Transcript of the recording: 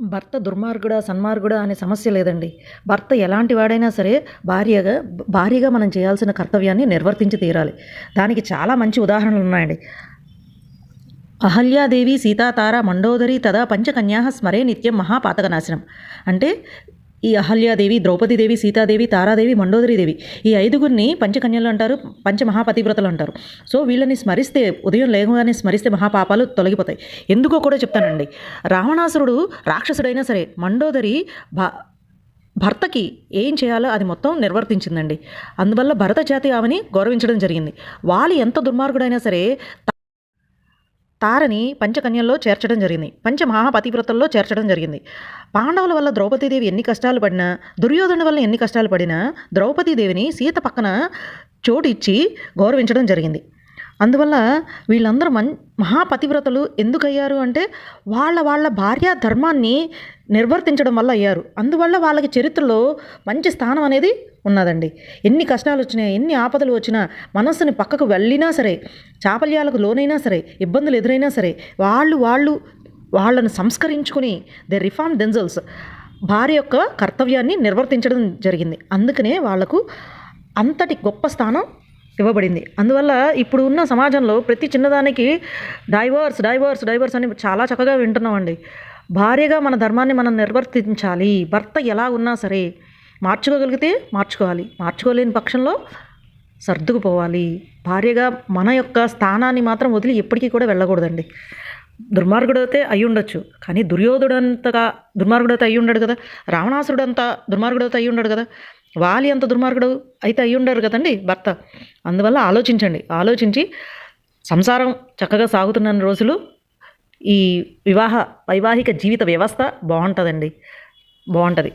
భర్త దుర్మార్గుడా సన్మార్గుడా అనే సమస్య లేదండి. భర్త ఎలాంటి వాడైనా సరే భార్యగా భార్యగా మనం చేయాల్సిన కర్తవ్యాన్ని నిర్వర్తించి తీరాలి. దానికి చాలా మంచి ఉదాహరణలు ఉన్నాయండి. అహల్యాదేవి సీతాతార మండోదరి తదా పంచకన్యా స్మరే నిత్యం మహాపాతకనాశనం. అంటే ఈ అహల్యాదేవి ద్రౌపదీదేవి సీతాదేవి తారాదేవి మండోదరీదేవి ఈ ఐదుగురిని పంచకన్యలు అంటారు పంచమహాపతివ్రతలు అంటారు సో వీళ్ళని స్మరిస్తే ఉదయం లేవగానే స్మరిస్తే మహాపాపాలు తొలగిపోతాయి. ఎందుకో కూడా చెప్తానండి. రావణాసురుడు రాక్షసుడైనా సరే మండోదరి భా భర్తకి ఏం చేయాలో అది మొత్తం నిర్వర్తించిందండి. అందువల్ల భరత జాతి ఆమెని గౌరవించడం జరిగింది. వాలి ఎంత దుర్మార్గుడైనా సరే తారని పంచకన్యల్లో చేర్చడం జరిగింది. పంచ మహాపతివ్రతల్లో చేర్చడం జరిగింది. పాండవుల వల్ల ద్రౌపదీదేవి ఎన్ని కష్టాలు పడినా దుర్యోధను వల్ల ఎన్ని కష్టాలు పడినా ద్రౌపదీదేవిని సీత పక్కన చోటు ఇచ్చి గౌరవించడం జరిగింది. అందువల్ల వీళ్ళందరూ మన్ మహాపతివ్రతలు ఎందుకు అయ్యారు అంటే వాళ్ళ వాళ్ళ భార్యా ధర్మాన్ని నిర్వర్తించడం వల్ల అయ్యారు. అందువల్ల వాళ్ళకి చరిత్రలో మంచి స్థానం అనేది ఉన్నదండి. ఎన్ని కష్టాలు వచ్చినా ఎన్ని ఆపదలు వచ్చినా మనస్సుని పక్కకు వెళ్ళినా సరే చాపల్యాలకు లోనైనా సరే ఇబ్బందులు ఎదురైనా సరే వాళ్ళు వాళ్ళు వాళ్ళను సంస్కరించుకుని దే రిఫార్మ్ దెన్జల్స్ భార్య యొక్క కర్తవ్యాన్ని నిర్వర్తించడం జరిగింది. అందుకనే వాళ్ళకు అంతటి గొప్ప స్థానం ఇవ్వబడింది. అందువల్ల ఇప్పుడు ఉన్న సమాజంలో ప్రతి చిన్నదానికి డైవర్స్ డైవర్స్ డైవర్స్ అని చాలా చక్కగా వింటున్నామండి. భార్యగా మన ధర్మాన్ని మనం నిర్వర్తించాలి. భర్త ఎలా ఉన్నా సరే మార్చుకోగలిగితే మార్చుకోవాలి. మార్చుకోలేని పక్షంలో సర్దుకుపోవాలి. భార్యగా మన యొక్క స్థానాన్ని మాత్రం వదిలి ఎప్పటికీ కూడా వెళ్ళకూడదండి. దుర్మార్గుడైతే అయి ఉండొచ్చు. కానీ దుర్యోధుడంతగా దుర్మార్గుడైతే అయి ఉండడు కదా. రావణాసురుడు అంత దుర్మార్గుడైతే అయి ఉండడు కదా. వాలి అంత దుర్మార్గుడు అయితే అయి ఉండరు కదండి భర్త. అందువల్ల ఆలోచించండి. ఆలోచించి సంసారం చక్కగా సాగుతున్న రోజులు ఈ వివాహ వైవాహిక జీవిత వ్యవస్థ బాగుంటుందండి. బాగుంటుంది.